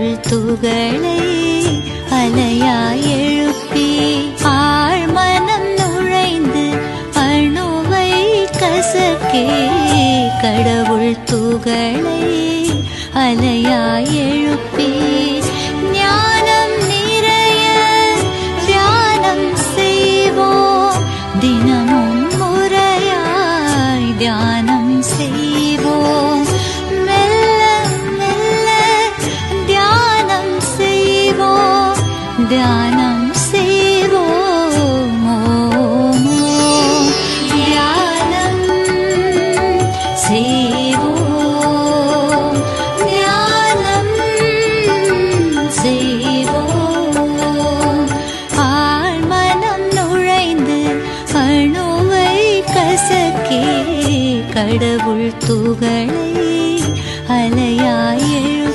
பொருள் துகளை அலையாய் எழுப்பி ஆழ்மனம் நுழைந்து அணுவை கசக்கே கடவுள் துகளை அலையாய் எழுப்பி கடவுள் துகளை அலையாயெழு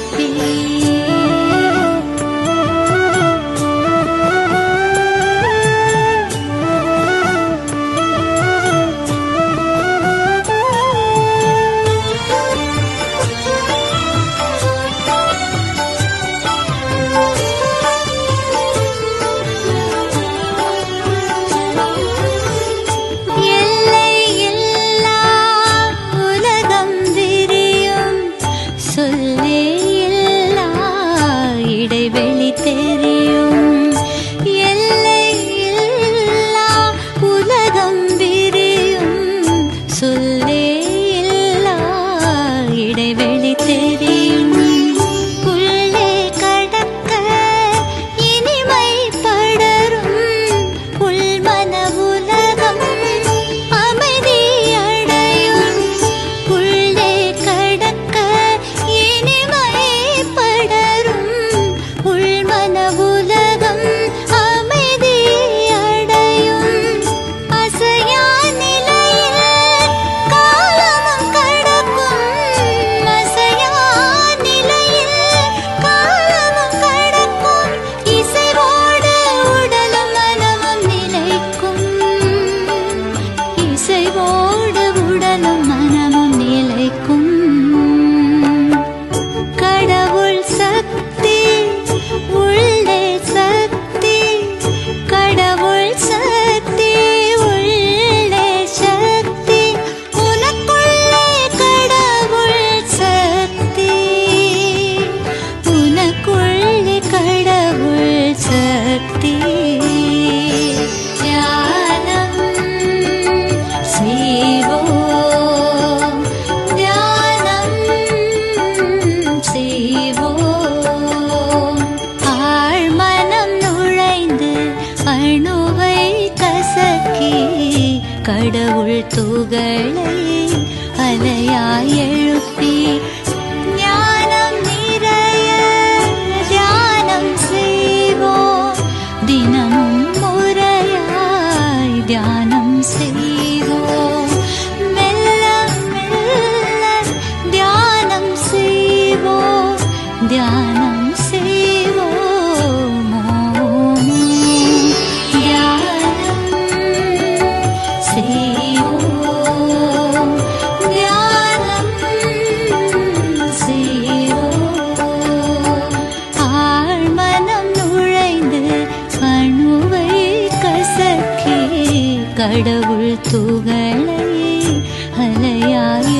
கடவுள் துகளை அலையாய் எழுப்பி கடவுள் துகளை அலையாய்